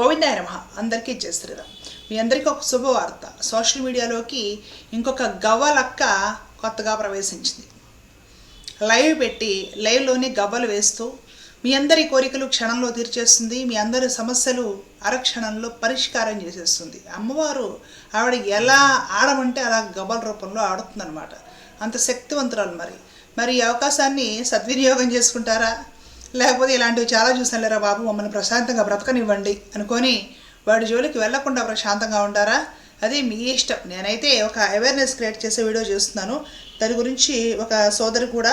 గోవిందాయ నమ. అందరికీ జయ శ్రీరామ్. మీ అందరికీ ఒక శుభవార్త సోషల్ మీడియాలోకి ఇంకొక గవ్వలక్క కొత్తగా ప్రవేశించింది. లైవ్ పెట్టి లైవ్లోని గవ్వలు వేస్తూ మీ అందరి కోరికలు క్షణంలో తీర్చేస్తుంది మీ అందరి సమస్యలు అరక్షణంలో పరిష్కారం చేసేస్తుంది. అమ్మవారు ఆవిడ ఎలా ఆడమంటే అలా గవ్వల రూపంలో ఆడుతుందన్నమాట. అంత శక్తివంతురాలు మరి. మరి ఈ అవకాశాన్ని సద్వినియోగం చేసుకుంటారా? లేకపోతే ఇలాంటివి చాలా చూసానులేరా బాబు? మమ్మల్ని ప్రశాంతంగా బ్రతకనివ్వండి అనుకొని వాడి జోలికి వెళ్ళకుండా ప్రశాంతంగా ఉంటారా? అది మీ ఇష్టం. నేనైతే ఒక అవేర్నెస్ క్రియేట్ చేసే వీడియో చూస్తున్నాను. దాని గురించి ఒక సోదరు కూడా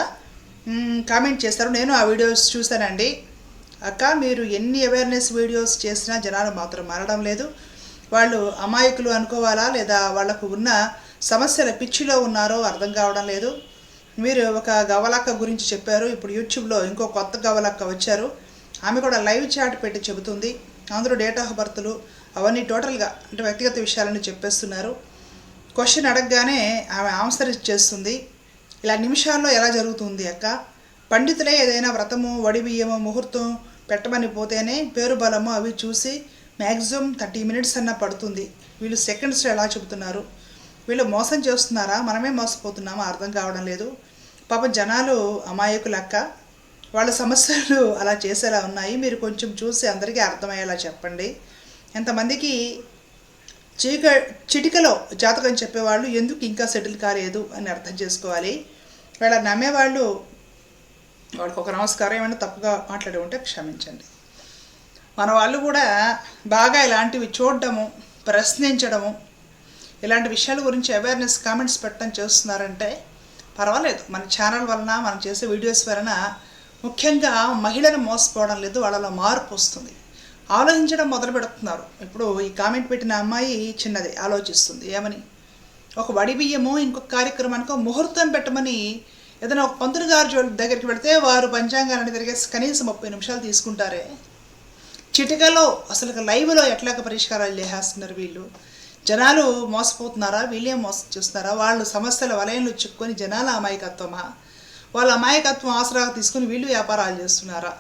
కామెంట్ చేస్తారు. నేను ఆ వీడియోస్ చూశానండి. అక్క మీరు ఎన్ని అవేర్నెస్ వీడియోస్ చేసినా జనాలు మాత్రం మారడం లేదు. వాళ్ళు అమాయకులు అనుకోవాలా? లేదా వాళ్ళకు ఉన్న సమస్యల పిచ్చిలో ఉన్నారో అర్థం కావడం లేదు. మీరు ఒక గవలక్క గురించి చెప్పారు. ఇప్పుడు యూట్యూబ్లో ఇంకో కొత్త గవలక్క వచ్చారు. ఆమె కూడా లైవ్ చాట్ పెట్టి చెబుతుంది. అందరూ డేట్ ఆఫ్ బర్త్లు అవన్నీ టోటల్గా అంటే వ్యక్తిగత విషయాలని చెప్పేస్తున్నారు. క్వశ్చన్ అడగగానే ఆమె ఆన్సర్ ఇచ్చేస్తుంది ఇలా నిమిషాల్లో ఎలా జరుగుతుంది అక్క? పండితులే ఏదైనా వ్రతము వడిబియ్యము ముహూర్తం పెట్టమని పోతేనే పేరు బలము అవి చూసి మ్యాక్సిమం థర్టీ మినిట్స్ అన్న పడుతుంది. వీళ్ళు సెకండ్స్లో ఎలా చెబుతున్నారు? వీళ్ళు మోసం చేస్తున్నారా? మనమే మోసపోతున్నామా? అర్థం కావడం లేదు. పాప జనాలు అమాయకులక్క వాళ్ళ సమస్యలు అలా చేసేలా ఉన్నాయి. మీరు కొంచెం చూసి అందరికీ అర్థమయ్యేలా చెప్పండి. ఎంతమందికి చీక చిటికలో జాతకం చెప్పేవాళ్ళు ఎందుకు ఇంకా సెటిల్ కాలేదు అని అర్థం చేసుకోవాలి. వీళ్ళ నమ్మేవాళ్ళు వాళ్ళకి ఒక నమస్కారం ఏమైనా తప్పుగా మాట్లాడి ఉంటే క్షమించండి. మన వాళ్ళు కూడా బాగా ఇలాంటివి చూడడము ప్రశ్నించడము ఇలాంటి విషయాల గురించి అవేర్నెస్ కామెంట్స్ పెట్టడం చేస్తున్నారంటే పర్వాలేదు. మన ఛానల్ వలన మనం చేసే వీడియోస్ వలన ముఖ్యంగా మహిళను మోసపోవడం లేదు వాళ్ళలో మార్పు వస్తుంది. ఆలోచించడం మొదలు పెడుతున్నారు. ఇప్పుడు ఈ కామెంట్ పెట్టిన అమ్మాయి చిన్నది ఆలోచిస్తుంది. ఏమని? ఒక వడి బియ్యము ఇంకొక కార్యక్రమానికి ముహూర్తం పెట్టమని ఏదైనా ఒక పంతులు గారు దగ్గరికి పెడితే వారు పంచాంగాన్ని తిరిగేసి కనీసం ముప్పై నిమిషాలు తీసుకుంటారే? చిటికలో అసలు లైవ్లో ఎట్లాగ పరిష్కారాలు చేసేస్తున్నారు వీళ్ళు? జనాలు మోసపోతున్నారా? వీళ్ళే మోసం చేస్తున్నారా వాళ్ళు సమస్యల వలయంలో చిక్కుకొని జనాల అమాయకత్వమా? వాళ్ళ అమాయకత్వం ఆసరాగా తీసుకొని వీళ్ళు వ్యాపారాలు చేస్తున్నారా?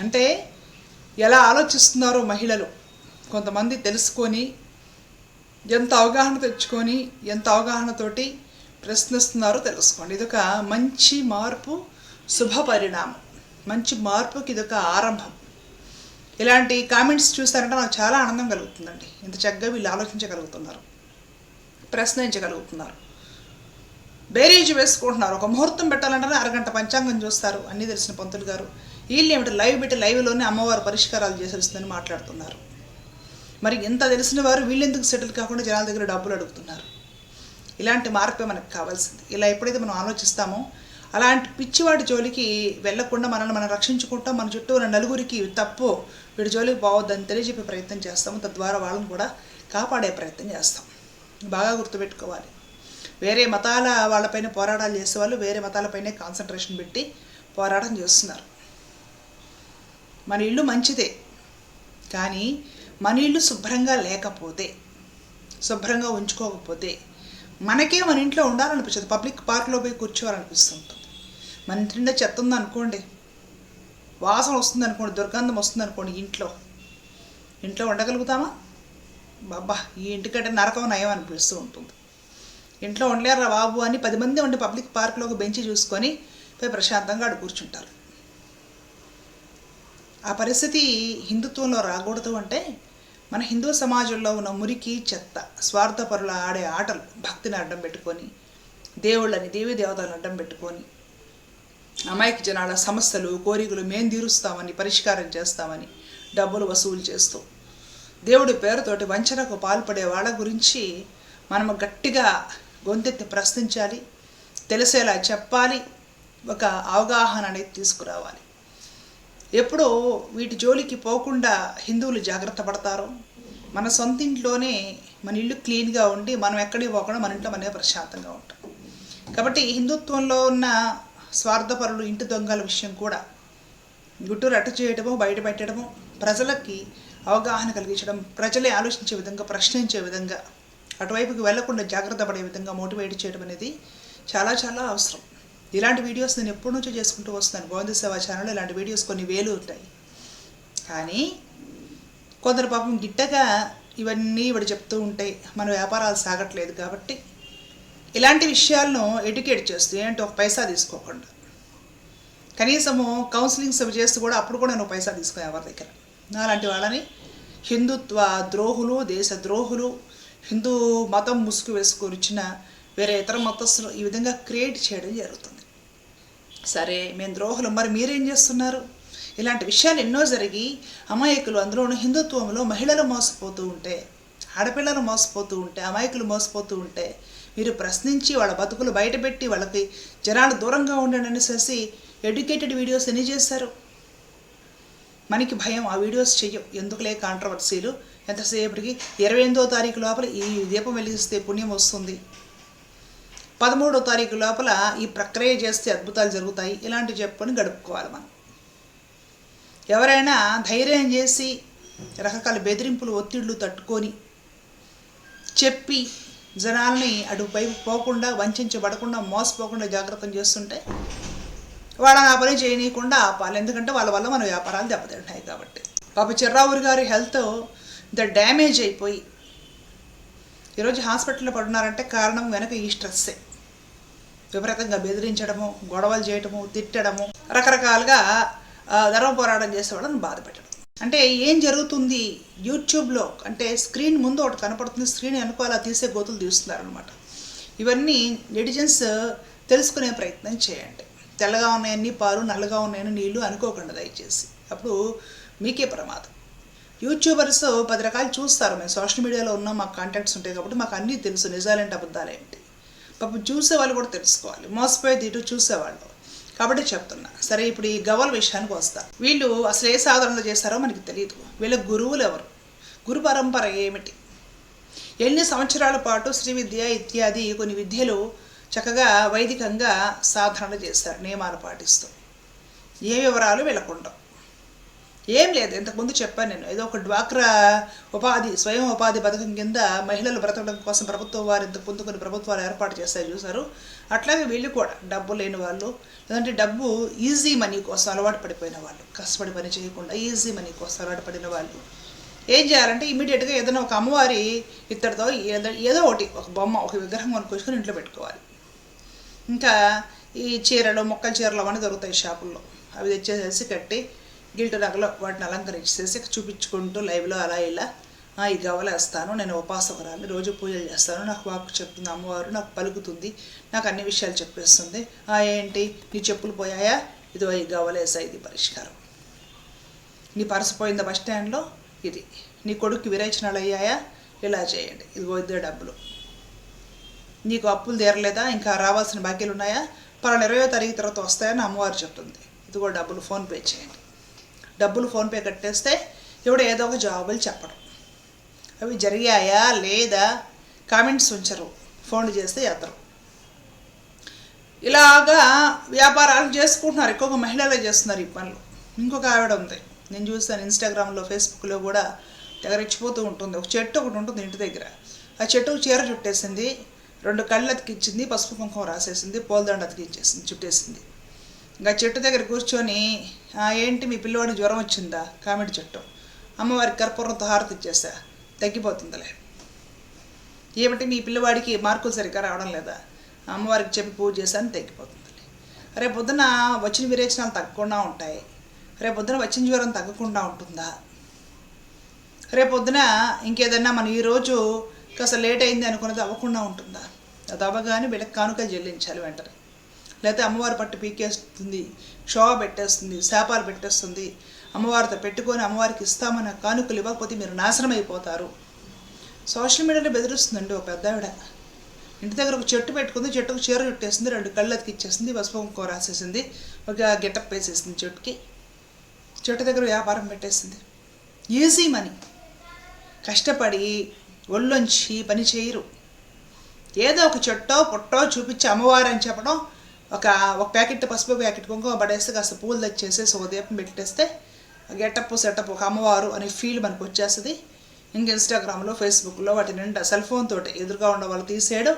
అంటే ఎలా ఆలోచిస్తున్నారో మహిళలు? కొంతమంది తెలుసుకొని ఎంత అవగాహన తెచ్చుకొని ఎంత అవగాహనతోటి ప్రశ్నిస్తున్నారో తెలుసుకోండి. ఇదొక మంచి మార్పు శుభ పరిణామం. మంచి మార్పుకి ఇదొక ఆరంభం. ఇలాంటి కామెంట్స్ చూస్తారంటే నాకు చాలా ఆనందం కలుగుతుందండి. ఇంత చక్కగా వీళ్ళు ఆలోచించగలుగుతున్నారు. ప్రశ్నించగలుగుతున్నారు. బేరీజ్ వేసుకుంటున్నారు. ఒక ముహూర్తం పెట్టాలంటే అరగంట పంచాంగం చూస్తారు. అన్నీ తెలిసిన పంతులు గారు. వీళ్ళు ఏమిటి లైవ్ పెట్టి లైవ్లోనే అమ్మవారు పరిష్కారాలు చేసేస్తుందని మాట్లాడుతున్నారు. మరి ఎంత తెలిసిన వారు వీళ్ళెందుకు సెటిల్ కాకుండా జనాల దగ్గర డబ్బులు అడుగుతున్నారు? ఇలాంటి మార్పే మనకు కావాల్సింది. ఇలా ఎప్పుడైతే మనం ఆలోచిస్తామో అలాంటి పిచ్చివాడి జోలికి వెళ్ళకుండా మనల్ని మనం రక్షించుకుంటాం మన చుట్టూ ఉన్న నలుగురికి తప్పు వీడి జోలికి పోవద్దని తెలియజెప్పే ప్రయత్నం చేస్తాము. తద్వారా వాళ్ళని కూడా కాపాడే ప్రయత్నం చేస్తాం. బాగా గుర్తుపెట్టుకోవాలి. వేరే మతాల వాళ్ళపైన పోరాటాలు చేసేవాళ్ళు వేరే మతాలపైనే కాన్సన్ట్రేషన్ పెట్టి పోరాటం చేస్తున్నారు. మన ఇల్లు మంచిదే కానీ మన ఇల్లు శుభ్రంగా లేకపోతే శుభ్రంగా ఉంచుకోకపోతే మనకే మన ఇంట్లో ఉండాలనిపించదు. పబ్లిక్ పార్క్లో పోయి కూర్చోవాలనిపిస్తుంది మన ఇంటి నిండా చెత్త ఉందనుకోండి వాసన వస్తుంది అనుకోండి దుర్గంధం వస్తుంది అనుకోండి ఇంట్లో. ఇంట్లో ఉండగలుగుతామా? బాబా ఈ ఇంటికంటే నరకం నయం అనిపిస్తూ ఉంటుంది. ఇంట్లో ఉండలేరా బాబు అని పది మంది ఉండి పబ్లిక్ పార్క్లో ఒక బెంచి చూసుకొని పోయి ప్రశాంతంగా ఆడు కూర్చుంటారు. ఆ పరిస్థితి హిందుత్వంలో రాకూడదు అంటే మన హిందూ సమాజంలో ఉన్న మురికి చెత్త స్వార్థపరుల ఆడే ఆటలు భక్తిని అడ్డం పెట్టుకొని దేవుళ్ళని దేవీ దేవతలను అడ్డం పెట్టుకొని అమాయక జనాల సమస్యలు కోరికలు మేం తీరుస్తామని పరిష్కారం చేస్తామని డబ్బులు వసూలు చేస్తూ. దేవుడి పేరుతోటి వంచనకు పాల్పడే వాళ్ళ గురించి మనము గట్టిగా గొంతెత్తి ప్రశ్నించాలి తెలిసేలా చెప్పాలి ఒక అవగాహన అనేది తీసుకురావాలి. ఎప్పుడో వీటి జోలికి పోకుండా హిందువులు జాగ్రత్త పడతారు. మన సొంత ఇంట్లోనే మన ఇల్లు క్లీన్గా ఉండి మనం ఎక్కడికి పోకుండా మన ఇంట్లో మనమే ప్రశాంతంగా ఉంటాం. కాబట్టి హిందుత్వంలో ఉన్న స్వార్థపరులు ఇంటి దొంగల విషయం కూడా. గుట్టూరు రట్టు చేయడము బయట పెట్టడము ప్రజలకి అవగాహన కలిగించడం ప్రజలే ఆలోచించే విధంగా ప్రశ్నించే విధంగా అటువైపుకి వెళ్ళకుండా జాగ్రత్త పడే విధంగా మోటివేట్ చేయడం అనేది చాలా చాలా అవసరం. ఇలాంటి వీడియోస్ నేను ఎప్పటి నుంచో చేసుకుంటూ వస్తున్నాను. గోవింద సేవా ఛానల్లో ఇలాంటి వీడియోస్ కొన్ని వేలు ఉంటాయి. కానీ కొందరు పాపం గిట్టగా ఇవన్నీ ఇవి చెప్తూ ఉంటాయి మన వ్యాపారాలు సాగట్లేదు కాబట్టి ఇలాంటి విషయాలను ఎడ్యుకేట్ చేస్తూ ఏంటో ఒక పైసా తీసుకోకుండా. కనీసము కౌన్సిలింగ్స్ అవి చేస్తూ కూడా అప్పుడు కూడా నువ్వు పైసా తీసుకో ఎవరి దగ్గర. అలాంటి వాళ్ళని హిందుత్వ ద్రోహులు దేశ ద్రోహులు హిందూ మతం ముసుగు వేసుకొని వేరే ఇతర మతస్థులు ఈ విధంగా క్రియేట్ చేయడం జరుగుతుంది. సరే మేము ద్రోహులు. మరి మీరేం చేస్తున్నారు? ఇలాంటి విషయాలు ఎన్నో జరిగి అమాయకులు అందులోనూ హిందుత్వంలో మహిళలు మోసపోతూ ఉంటే ఆడపిల్లలు మోసపోతూ ఉంటే అమాయకులు మోసపోతూ ఉంటే మీరు ప్రశ్నించి వాళ్ళ బతుకులు బయటపెట్టి వాళ్ళకి జనాలు దూరంగా ఉండండి అనేసి ఎడ్యుకేటెడ్ వీడియోస్ ఎన్ని చేశారు మనకి భయం ఆ వీడియోస్ చెయ్యం ఎందుకులే కాంట్రవర్సీలు ఎంతసేపటికి? ఇరవై ఎనిమిదో తారీఖు లోపల ఈ దీపం వెలిగిస్తే పుణ్యం వస్తుంది. పదమూడో తారీఖు లోపల ఈ ప్రక్రియ చేస్తే అద్భుతాలు జరుగుతాయి. ఇలాంటివి చెప్పుకొని గడుపుకోవాలి మనం. ఎవరైనా ధైర్యం చేసి రకరకాల బెదిరింపులు ఒత్తిళ్ళు తట్టుకొని చెప్పి జనాల్ని అటుపై పోకుండా వంచబడకుండా మోసపోకుండా జాగ్రత్తలు చేస్తుంటే వాళ్ళని ఆ పని చేయనీయకుండా ఆపాలి ఎందుకంటే వాళ్ళ వల్ల మన వ్యాపారాలు దెబ్బతింటాయి కాబట్టి. పాప చిర్రావురి గారి హెల్త్ ద డ్యామేజ్ అయిపోయి ఈరోజు హాస్పిటల్లో పడున్నారంటే కారణం వెనక ఈ స్ట్రెస్సే. విపరీతంగా బెదిరించడము గొడవలు చేయటము తిట్టడము రకరకాలుగా ధర్మ పోరాటం చేసే వాళ్ళని బాధ పెట్టడం. అంటే ఏం జరుగుతుంది? యూట్యూబ్లో అంటే స్క్రీన్ ముందు ఒకటి కనపడుతుంది స్క్రీన్ వెనుక అలా తీసే గోతులు తీస్తున్నారనమాట ఇవన్నీ నెటిజన్స్ తెలుసుకునే ప్రయత్నం చేయండి. తెల్లగా ఉన్నాయన్ని పాలు నల్లగా ఉన్నాయని నీళ్ళు అనుకోకుండా దయచేసి. అప్పుడు మీకే ప్రమాదం. యూట్యూబర్స్ పది రకాలు చూస్తారు. మేము సోషల్ మీడియాలో ఉన్న మాకు కాంటాక్ట్స్ ఉంటాయి కాబట్టి మాకు అన్నీ తెలుసు. నిజాలేంటి అబద్ధాలేంటి పాపం చూసేవాళ్ళు కూడా తెలుసుకోవాలి. మోసపోయేది ఇటు చూసేవాళ్ళు. కాబట్టి చెప్తున్నా. సరే ఇప్పుడు ఈ గవ్వల విషయానికి వస్తా. వీళ్ళు అసలు ఏ సాధనలు చేస్తారో మనకి తెలియదు వీళ్ళ గురువులు ఎవరు? గురు పరంపర ఏమిటి? ఎన్ని సంవత్సరాల పాటు శ్రీ విద్య ఇత్యాది కొన్ని విద్యలు చక్కగా వైదికంగా సాధనలు చేస్తారు నియమాలు పాటిస్తూ. ఏ వివరాలు వీళ్ళకుండవు. ఏం లేదు ఇంతకుముందు చెప్పాను నేను. ఏదో ఒక డ్వాక్రా ఉపాధి స్వయం ఉపాధి పథకం కింద మహిళలు బ్రతకడం కోసం ప్రభుత్వం వారు ఇంతకు ముందు కొన్ని ప్రభుత్వాలు ఏర్పాటు చేస్తారు చూసారు అట్లాగే వీళ్ళు కూడా డబ్బు లేని వాళ్ళు లేదంటే డబ్బు ఈజీ మనీ కోసం అలవాటు పడిపోయిన వాళ్ళు కష్టపడి పని చేయకుండా ఈజీ మనీ కోసం అలవాటు పడిన వాళ్ళు. ఏం చేయాలంటే ఇమీడియట్గా ఏదైనా ఒక అమ్మవారి ఇత్తడితో ఏదో ఏదో ఒకటి ఒక బొమ్మ ఒక విగ్రహం కొనుక్కొచ్చుకొని ఇంట్లో పెట్టుకోవాలి. ఇంకా ఈ చీరలు మొక్కల చీరలు అవన్నీ దొరుకుతాయి షాపుల్లో. అవి తెచ్చేసేసి కట్టి గిల్ట్ నగలో వాటిని అలంకరించేసి చూపించుకుంటూ లైవ్లో అలా ఇలా ఈ గవలేస్తాను నేను నేను ఉపాసకురాలు రోజు పూజలు చేస్తాను నాకు వాకు చెప్తుంది అమ్మవారు నాకు పలుకుతుంది నాకు అన్ని విషయాలు చెప్పేస్తుంది. ఏంటి? నీ చెప్పులు పోయాయా? ఇదిగో ఈ గవలేసా ఇది పరిష్కారం. నీ పర్సు పోయిందా బస్ స్టాండ్లో ఇది. నీ కొడుకు విరేచనాలు అయ్యాయా? ఇలా చేయండి. ఇదిగో ఇదే డబ్బులు. నీకు అప్పులు తీరలేదా? ఇంకా రావాల్సిన బాకీలు ఉన్నాయా? పలానా ఇరవయో తారీఖు తర్వాత వస్తాయని అమ్మవారు చెప్తుంది. ఇదిగో డబ్బులు ఫోన్పే చేయండి. డబ్బులు ఫోన్పే కట్టేస్తే ఎవడు ఏదో ఒక జవాబులు చెప్పడం. అవి జరిగాయా? లేదా? కామెంట్స్ ఉంచరు. ఫోన్లు చేస్తే ఎత్తరు ఇలాగా వ్యాపారాలు చేసుకుంటున్నారు. ఎక్కువగా మహిళలే చేస్తున్నారు ఈ పనులు. ఇంకొక ఆవిడ ఉంది. నేను చూస్తాను ఇన్స్టాగ్రామ్లో ఫేస్బుక్లో కూడా తెగరెచ్చిపోతూ ఉంటుంది. ఒక చెట్టు ఒకటి ఉంటుంది ఇంటి దగ్గర. ఆ చెట్టుకు చీర చుట్టేసింది. రెండు కళ్ళు అతికిచ్చింది పసుపు కుంకుమ రాసేసింది పూలదండ అతికిచ్చేసింది చుట్టేసింది. ఇంకా చెట్టు దగ్గర కూర్చొని ఏంటి మీ పిల్లవాడికి జ్వరం వచ్చిందా? కామెడీ చెట్టు. అమ్మవారికి కర్పూరంతో హారతి ఇచ్చేసా. తగ్గిపోతుందిలే. ఏమిటి మీ పిల్లవాడికి మార్కులు సరిగ్గా రావడం లేదా? అమ్మవారికి చెప్పి పూజ చేశాను తగ్గిపోతుంది రేపు పొద్దున వచ్చిన విరేచనాలు తగ్గకుండా ఉంటాయి. రేపు పొద్దున వచ్చిన జ్వరం తగ్గకుండా ఉంటుందా? రేపు పొద్దున ఇంకేదన్నా మనం ఈరోజు కాస్త లేట్ అయింది అనుకున్నది అవ్వకుండా ఉంటుందా? అది అవ్వగానే వీళ్ళకి కానుక చెల్లించాలి వెంటనే. లేకపోతే అమ్మవారి పట్టు పీకేస్తుంది క్షోభ పెట్టేస్తుంది శాపాలు పెట్టేస్తుంది. అమ్మవారితో పెట్టుకొని అమ్మవారికి ఇస్తామన్న కానుకలు ఇవ్వకపోతే మీరు నాశనం అయిపోతారు సోషల్ మీడియాలో బెదిరిస్తుందండి ఒక పెద్ద ఆవిడ ఇంటి దగ్గర ఒక చెట్టు పెట్టుకుంది చెట్టుకు చీర చుట్టేసింది రెండు కళ్ళు అతికిచ్చేసింది పసుపు కుంకుమ రాసేసింది ఒక గెటప్ వేసేసింది చెట్టుకి. చెట్టు దగ్గర వ్యాపారం పెట్టేసింది. ఈజీ మనీ కష్టపడి ఒళ్ళొంచి పని చేయరు. ఏదో ఒక చెట్టో పుట్టో చూపించి అమ్మవారు అని చెప్పడం ఒక ఒక ప్యాకెట్ పసుపు ప్యాకెట్ కుంకుమ పడేస్తే కాస్త పూలు తెచ్చేసేసి ఒక దీపం పెట్టేస్తే గెటప్ సెటప్ ఒక అమ్మవారు అనే ఫీల్ మనకు వచ్చేస్తుంది. ఇంక ఇన్స్టాగ్రామ్లో ఫేస్బుక్లో వాటి నిండా సెల్ ఫోన్ తోటి ఎదురుగా ఉన్న వాళ్ళు తీసేయడం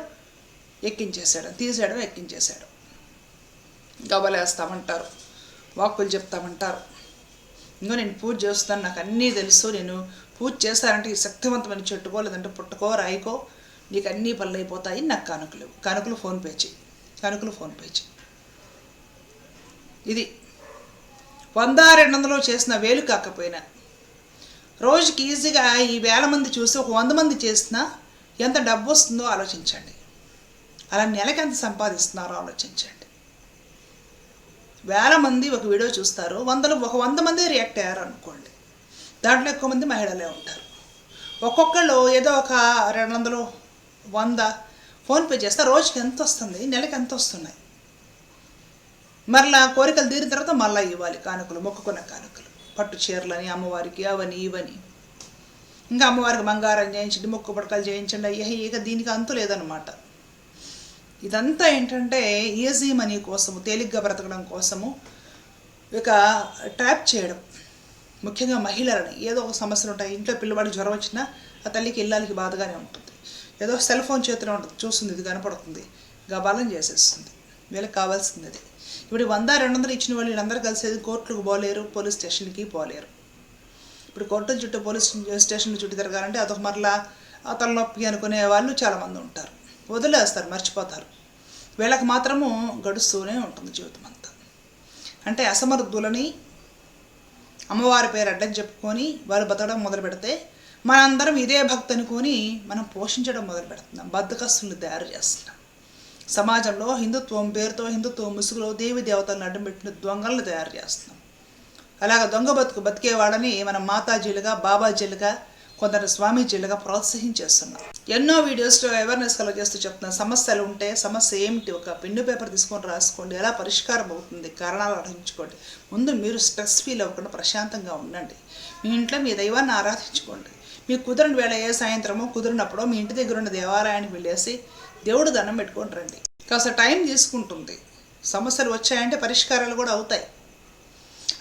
ఎక్కించేసాడు తీసేయడం ఎక్కించేసాడు గబలేస్తామంటారు వాక్కులు చెప్తామంటారు. ఇంకో నేను పూజ చేస్తాను నాకు అన్నీ తెలుసు నేను పూజ చేస్తానంటే ఈ శక్తివంతమైన చెట్టుకో లేదంటే పుట్టుకో రాయికో నీకు అన్నీ పనులు అయిపోతాయి నాకు కానుకలు ఇవ్వు. కానుకలు ఫోన్పే చేయి కానుకలు ఫోన్పే చేయి. ఇది వంద రెండు వందలు చేసిన వేలు కాకపోయినా రోజుకి ఈజీగా ఈ వేల మంది చూసి ఒక వంద మంది చేసినా ఎంత డబ్బు వస్తుందో ఆలోచించండి. అలా నెలకి ఎంత సంపాదిస్తున్నారో ఆలోచించండి. వేల మంది ఒక వీడియో చూస్తారు వందలు ఒక వంద మంది రియాక్ట్ అయ్యారు అనుకోండి దాంట్లో ఎక్కువ మంది మహిళలే ఉంటారు. ఒక్కొక్కళ్ళు ఏదో ఒక రెండు వందలు వంద ఫోన్పే చేస్తే రోజుకి ఎంత వస్తుంది? నెలకి ఎంత వస్తున్నాయి? మరలా కోరికలు తీరిన తర్వాత మళ్ళీ ఇవ్వాలి. కానుకలు మొక్కుకున్న కానుకలు. పట్టు చీరలని అమ్మవారికి అవని ఇవని. ఇంకా అమ్మవారికి బంగారం చేయించండి మొక్కు పడకలు చేయించండి. అయ్యే ఇక దీనికి అంతు లేదనమాట ఇదంతా ఏంటంటే ఈజీ మనీ కోసము తేలిగ్గా బ్రతకడం కోసము ఇక ట్యాప్ చేయడం. ముఖ్యంగా మహిళలని ఏదో ఒక సమస్యలు ఉంటాయి. ఇంట్లో పిల్లవాడికి జ్వరం వచ్చినా ఆ తల్లికి ఇల్లాలకి బాధగానే ఉంటుంది. ఏదో సెల్ ఫోన్ చేతిలో ఉంటుంది చూస్తుంది ఇది కనపడుతుంది. గబాలం చేసేస్తుంది. వీళ్ళకి కావాల్సింది అది. ఇప్పుడు వంద రెండు వందలు ఇచ్చిన వాళ్ళు వీళ్ళందరూ కలిసేది కోర్టులకు పోలేరు పోలీస్ స్టేషన్కి పోలేరు. ఇప్పుడు కోర్టుల చుట్టూ పోలీస్ స్టేషన్ చుట్టూ తిరగాలంటే అదొక మరలా తలనొప్పి అనుకునే వాళ్ళు చాలామంది ఉంటారు. వదిలేస్తారు మర్చిపోతారు. వీళ్ళకి మాత్రము గడుస్తూనే ఉంటుంది జీవితం అంతా. అంటే అసమర్థులని అమ్మవారి పేరు అడ్డం చెప్పుకొని వాళ్ళు బతకడం మొదలు పెడితే మనందరం ఇదే భక్తి అనుకొని మనం పోషించడం మొదలు పెడుతున్నాం. బద్దకస్తుల్ని తయారు చేస్తున్నాం. సమాజంలో హిందుత్వం పేరుతో హిందుత్వం ముసుగులో దేవి దేవతలను అడ్డం పెట్టిన దొంగలను తయారు చేస్తున్నాం. అలాగ దొంగ బతుకు బతికే వాళ్ళని మనం మాతాజీలుగా బాబాజీలుగా కొందరు స్వామీజీలుగా ప్రోత్సహించేస్తున్నాం. ఎన్నో వీడియోస్లో అవేర్నెస్ కలగజేస్తూ చెప్తున్నా. సమస్యలు ఉంటే సమస్య ఏమిటి? ఒక పెన్ను పేపర్ తీసుకొని రాసుకోండి. ఎలా పరిష్కారం అవుతుంది? కారణాలు అర్హించుకోండి ముందు మీరు స్ట్రెస్ ఫీల్ అవ్వకుండా ప్రశాంతంగా ఉండండి. మీ ఇంట్లో మీ దైవాన్ని ఆరాధించుకోండి. మీకు కుదరని వేళ ఏ సాయంత్రమో కుదిరినప్పుడో మీ ఇంటి దగ్గర ఉన్న దేవాలయానికి వెళ్ళేసి దేవుడు దండం పెట్టుకొని రండి. కాస్త టైం తీసుకుంటుంది. సమస్యలు వచ్చాయంటే పరిష్కారాలు కూడా అవుతాయి.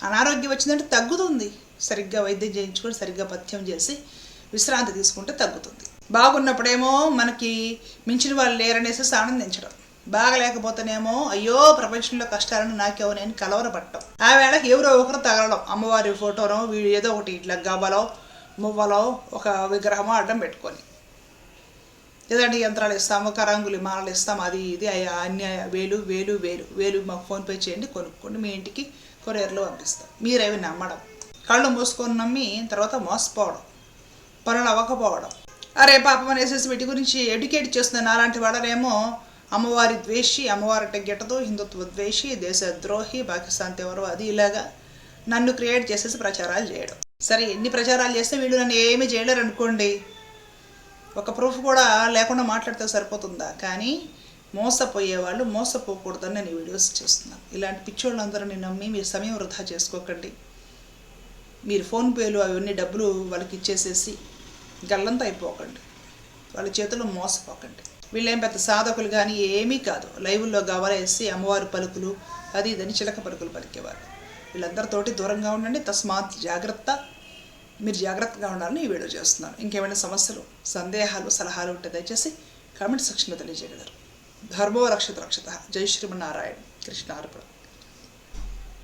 అనారోగ్యం వచ్చిందంటే తగ్గుతుంది. సరిగ్గా వైద్యం చేయించుకొని సరిగ్గా పథ్యం చేసి విశ్రాంతి తీసుకుంటే తగ్గుతుంది. బాగున్నప్పుడేమో మనకి మించిన వాళ్ళు లేరనేసి ఆనందించడం. బాగలేకపోతేనేమో అయ్యో ప్రపంచంలో కష్టాలను నాకేవో నేను కలవరపట్టడం. ఆ వేళకి ఎవరో ఒకరు తగలడం. అమ్మవారి ఫోటోనో వీడు ఏదో ఒకటి ఇట్లా గవ్వలో మువ్వలో ఒక విగ్రహమో అడ్డం పెట్టుకొని. లేదంటే యంత్రాలు ఇస్తాము? కరాంగులి మాలలు ఇస్తాం అది ఇది అయ్యా అన్ని వేలు వేలు వేలు వేలు మాకు ఫోన్పే చేయండి కొనుక్కోండి మీ ఇంటికి కొరియర్లో పంపిస్తాం. మీరు అవి నమ్మడం? కళ్ళు మూసుకొని నమ్మి తర్వాత మోసపోవడం పనులు అవ్వకపోవడం. అరే పాపం అనేసి వీటి గురించి ఎడ్యుకేట్ చేస్తున్న అలాంటి వాళ్ళనేమో అమ్మవారి ద్వేషి అమ్మవారి గిట్టదు హిందుత్వ ద్వేషి దేశ ద్రోహి పాకిస్తాన్ తీవ్రవాది అది ఇలాగా నన్ను క్రియేట్ చేసేసి ప్రచారాలు చేయడం. సరే ఎన్ని ప్రచారాలు చేస్తే వీళ్ళు నన్ను ఏమీ చేయలేరు అనుకోండి ఒక ప్రూఫ్ కూడా లేకుండా మాట్లాడితే సరిపోతుందా? కానీ మోసపోయే వాళ్ళు మోసపోకూడదని నేను వీడియోస్ చేస్తున్నాను. ఇలాంటి పిచ్చోళ్ళందరినీ నమ్మి మీరు సమయం వృధా చేసుకోకండి. మీరు ఫోన్పేలు అవన్నీ డబ్బులు వాళ్ళకి ఇచ్చేసేసి గల్లంతా అయిపోకండి. వాళ్ళ చేతుల్లో మోసపోకండి. వీళ్ళేం పెద్ద సాధకులు కానీ ఏమీ కాదు. లైవ్లో గవలేసి అమ్మవారి పలుకులు అది ఇదని చిలక పలుకులు పలికేవారు. వీళ్ళందరితోటి దూరంగా ఉండండి తస్మాత్ జాగ్రత్త. మీరు జాగ్రత్తగా ఉండాలని ఈ వీడియో చేస్తున్నాను. ఇంకేమైనా సమస్యలు సందేహాలు సలహాలు ఉంటే దయచేసి కామెంట్ సెక్షన్లో తెలియజేయగలరు. ధర్మో రక్షిత రక్షిత. జై శ్రీమన్నారాయణ. కృష్ణార్పణ.